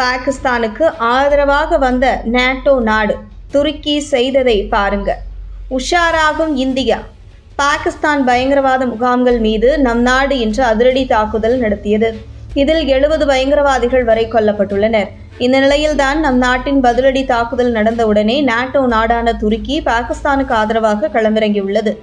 பாகிஸ்தானுக்கு ஆதரவாக வந்த நேட்டோ நாடு துருக்கி செய்ததை பாருங்க. உஷாராகும் இந்தியா. பாகிஸ்தான் பயங்கரவாத முகாம்கள் மீது நம் நாடு இன்று அதிரடி தாக்குதல் நடத்தியது. இதில் எழுபது பயங்கரவாதிகள் வரை கொல்லப்பட்டுள்ளனர். இந்த நிலையில்தான் நம் நாட்டின் பதிலடி தாக்குதல் நடந்தவுடனே நாட்டோ நாடான துருக்கி பாகிஸ்தானுக்கு ஆதரவாக களமிறங்கியுள்ளது.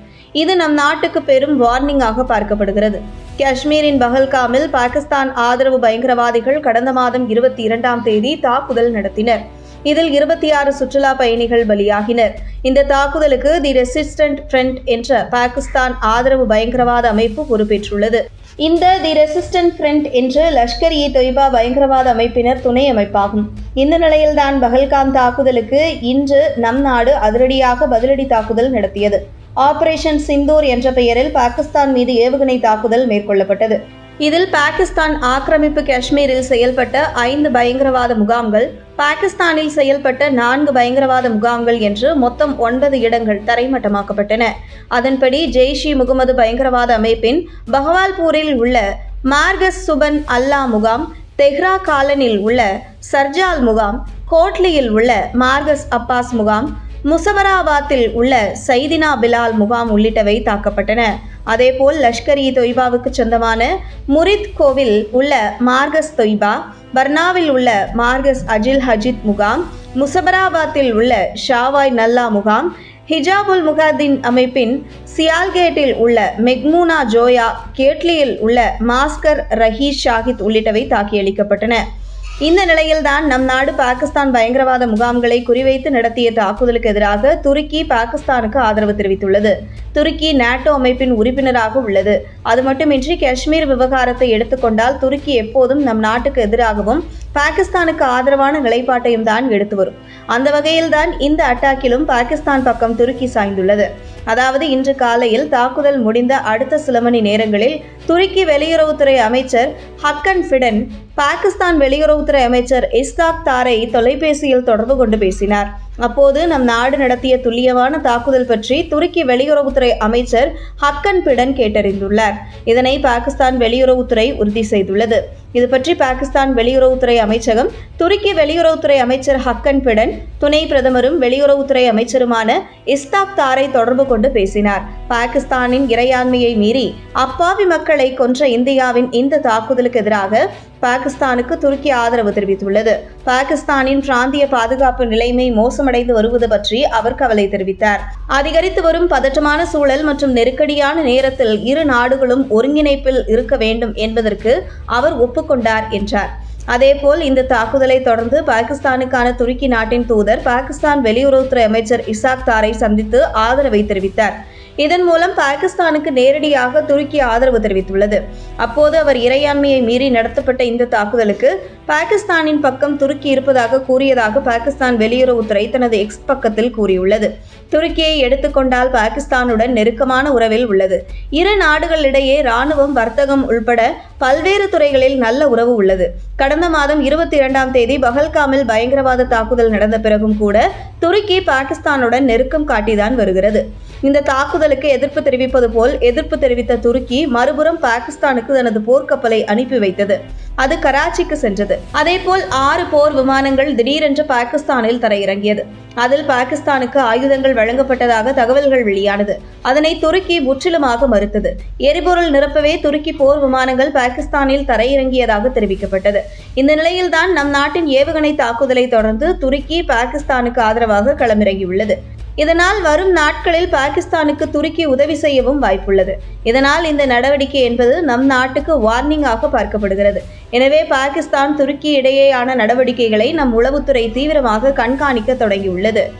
இது நம் நாட்டுக்கு பெரும் வார்னிங்காக பார்க்கப்படுகிறது. காஷ்மீரின் பஹல்காமில் பாகிஸ்தான் ஆதரவு பயங்கரவாதிகள் கடந்த மாதம் இருபத்தி இரண்டாம் தேதி தாக்குதல் நடத்தினர். இதில் இருபத்தி ஆறு சுற்றுலா பயணிகள் பலியாகினர். இந்த தாக்குதலுக்கு தி ரெசிஸ்டன்ட் ஃப்ரண்ட் என்ற பாகிஸ்தான் ஆதரவு பயங்கரவாத அமைப்பு பொறுப்பேற்றுள்ளது. இந்த தி ரெசிஸ்டன்ட் ஃப்ரண்ட் என்று லஷ்கர் இ தொய்பா பயங்கரவாத அமைப்பினர் துணை அமைப்பாகும். இந்த நிலையில்தான் பஹல்காம் தாக்குதலுக்கு இன்று நம் நாடு அதிரடியாக பதிலடி தாக்குதல் நடத்தியது. ஆபரேஷன் சிந்தூர் என்ற பெயரில் பாகிஸ்தான் மீது ஏவுகணை தாக்குதல் மேற்கொள்ளப்பட்டது. இதில் பாகிஸ்தான் ஆக்கிரமிப்பு காஷ்மீரில் செயல்பட்ட ஐந்து பயங்கரவாத முகாம்கள் பாகிஸ்தானில் செயல்பட்ட நான்கு பயங்கரவாத முகாம்கள் என்று மொத்தம் ஒன்பது இடங்கள் தரைமட்டமாக்கப்பட்டன. அதன்படி ஜெய்ஷ் இ முகமது பயங்கரவாத அமைப்பின் பகவால்பூரில் உள்ள மார்கஸ் சுபன் அல்லா முகாம் தெஹ்ரா காலனில் உள்ள சர்ஜால் முகாம் கோட்லியில் உள்ள மார்கஸ் அப்பாஸ் முகாம் முசவராபாத்தில் உள்ள சைதினா பிலால் முகாம் உள்ளிட்டவை தாக்கப்பட்டன. அதேபோல் லஷ்கர் இ தொய்பாவுக்கு சொந்தமான முரித் கோவில் உள்ள மார்கஸ் தொய்பா பர்னாவில் உள்ள மார்கஸ் அஜில் ஹஜித் முகாம் முசபராபாத்தில் உள்ள ஷாவாய் நல்லா முகாம் ஹிஜாபுல் முகாதின் அமைப்பின் சியால்கேட்டில் உள்ள மெக்மூனா ஜோயா கேட்லியில் உள்ள மாஸ்கர் ரஹீஷ் ஷாஹித் உள்ளிட்டவை தாக்கியளிக்கப்பட்டன. இந்த நிலையில்தான் நம் நாடு பாகிஸ்தான் பயங்கரவாத முகாம்களை குறிவைத்து நடத்திய தாக்குதலுக்கு எதிராக துருக்கி பாகிஸ்தானுக்கு ஆதரவு தெரிவித்துள்ளது. துருக்கி நாட்டோ அமைப்பின் உறுப்பினராக உள்ளது. அது மட்டுமின்றி காஷ்மீர் விவகாரத்தை எடுத்துக்கொண்டால் துருக்கி எப்போதும் நம் நாட்டுக்கு எதிராகவும் பாகிஸ்தானுக்கு ஆதரவான நிலைப்பாட்டையும் தான் எடுத்து வரும். அந்த வகையில்தான் இந்த அட்டாக்கிலும் பாகிஸ்தான் பக்கம் துருக்கி சாய்ந்துள்ளது. அதாவது இன்று காலையில் தாக்குதல் முடிந்த அடுத்த சில மணி நேரங்களில் துருக்கி வெளியுறவுத்துறை அமைச்சர் ஹக்கன் ஃபிடன் பாகிஸ்தான் வெளியுறவுத்துறை அமைச்சர் இஸ்தாக் தாரை தொலைபேசியில் தொடர்பு கொண்டு பேசினார். அப்போது நம் நாடு நடத்திய துல்லியமான தாக்குதல் பற்றி துருக்கி வெளியுறவுத்துறை அமைச்சர் ஹக்கன் பிடன் கேட்டறிந்துள்ளார். இதனை பாகிஸ்தான் வெளியுறவுத்துறை உறுதி செய்துள்ளது. இது பற்றி பாகிஸ்தான் வெளியுறவுத்துறை அமைச்சகம் துருக்கி வெளியுறவுத்துறை அமைச்சர் ஹக்கன் பிடன் துணை பிரதமரும் வெளியுறவுத்துறை அமைச்சருமான இஸ்தாக் தாரை தொடர்பு கொண்டு பேசினார். பாகிஸ்தானின் இறையாண்மையை மீறி அப்பாவி மக்களை கொன்ற இந்தியாவின் இந்த தாக்குதலுக்கு எதிராக பாகிஸ்தானுக்கு துருக்கி ஆதரவு தெரிவித்துள்ளது. பாகிஸ்தானின் பிராந்திய பாதுகாப்பு நிலைமை மோசமடைந்து வருவது பற்றி அவர் கவலை தெரிவித்தார். அதிகரித்து வரும் பதற்றமான சூழல் மற்றும் நெருக்கடியான நேரத்தில் இரு நாடுகளும் ஒருங்கிணைப்பில் இருக்க வேண்டும் என்பதற்கு அவர் ஒப்பு ஒப்புக்கொண்டார் என்றார். அதேபோல் இந்த தாக்குதலை தொடர்ந்து பாகிஸ்தானுக்கான துருக்கி நாட்டின் தூதர் பாகிஸ்தான் வெளியுறவுத்துறை அமைச்சர் இசாக் தாரை சந்தித்து ஆதரவை தெரிவித்தார். இதன் மூலம் பாகிஸ்தானுக்கு நேரடியாக துருக்கி ஆதரவு தெரிவித்துள்ளது. அப்போது அவர் இறையாண்மையை மீறி நடத்தப்பட்ட இந்த தாக்குதலுக்கு பாகிஸ்தானின் பக்கம் துருக்கி இருப்பதாக கூறியதாக பாகிஸ்தான் வெளியுறவுத்துறை தனது எக்ஸ் பக்கத்தில் கூறியுள்ளது. துருக்கியை எடுத்துக்கொண்டால் பாகிஸ்தானுடன் நெருக்கமான உறவில் உள்ளது. இரு நாடுகளிடையே ராணுவம் வர்த்தகம் உள்பட பல்வேறு துறைகளில் நல்ல உறவு உள்ளது. கடந்த மாதம் இருபத்தி இரண்டாம் தேதி பஹல்காமில் பயங்கரவாத தாக்குதல் நடந்த பிறகும் கூட துருக்கி பாகிஸ்தானுடன் நெருக்கம் காட்டிதான் வருகிறது. இந்த தாக்குதலுக்கு எதிர்ப்பு தெரிவிப்பது போல் எதிர்ப்பு தெரிவித்த துருக்கி மறுபுறம் பாகிஸ்தானுக்கு தனது போர்க்கப்பலை அனுப்பி வைத்தது. அது கராச்சிக்கு சென்றது. அதேபோல் ஆறு போர் விமானங்கள் திடீரென்று பாகிஸ்தானில் தரையிறங்கியது. அதில் பாகிஸ்தானுக்கு ஆயுதங்கள் வழங்கப்பட்டதாக தகவல்கள் வெளியானது. அதனை துருக்கி முற்றிலுமாக மறுத்தது. எரிபொருள் நிரப்பவே துருக்கி போர் விமானங்கள் பாகிஸ்தானில் தரையிறங்கியதாக தெரிவிக்கப்பட்டது. இந்த நிலையில்தான் நம் நாட்டின் ஏவுகணை தாக்குதலை தொடர்ந்து துருக்கி பாகிஸ்தானுக்கு ஆதரவாக களமிறங்கியுள்ளது. இதனால் வரும் நாட்களில் பாகிஸ்தானுக்கு துருக்கி உதவி செய்யவும் வாய்ப்புள்ளது. இதனால் இந்த நடவடிக்கை என்பது நம் நாட்டுக்கு வார்னிங்காக பார்க்கப்படுகிறது. எனவே பாகிஸ்தான் துருக்கி இடையேயான நடவடிக்கைகளை நம் உளவுத்துறை தீவிரமாக கண்காணிக்க தொடங்கியுள்ளது.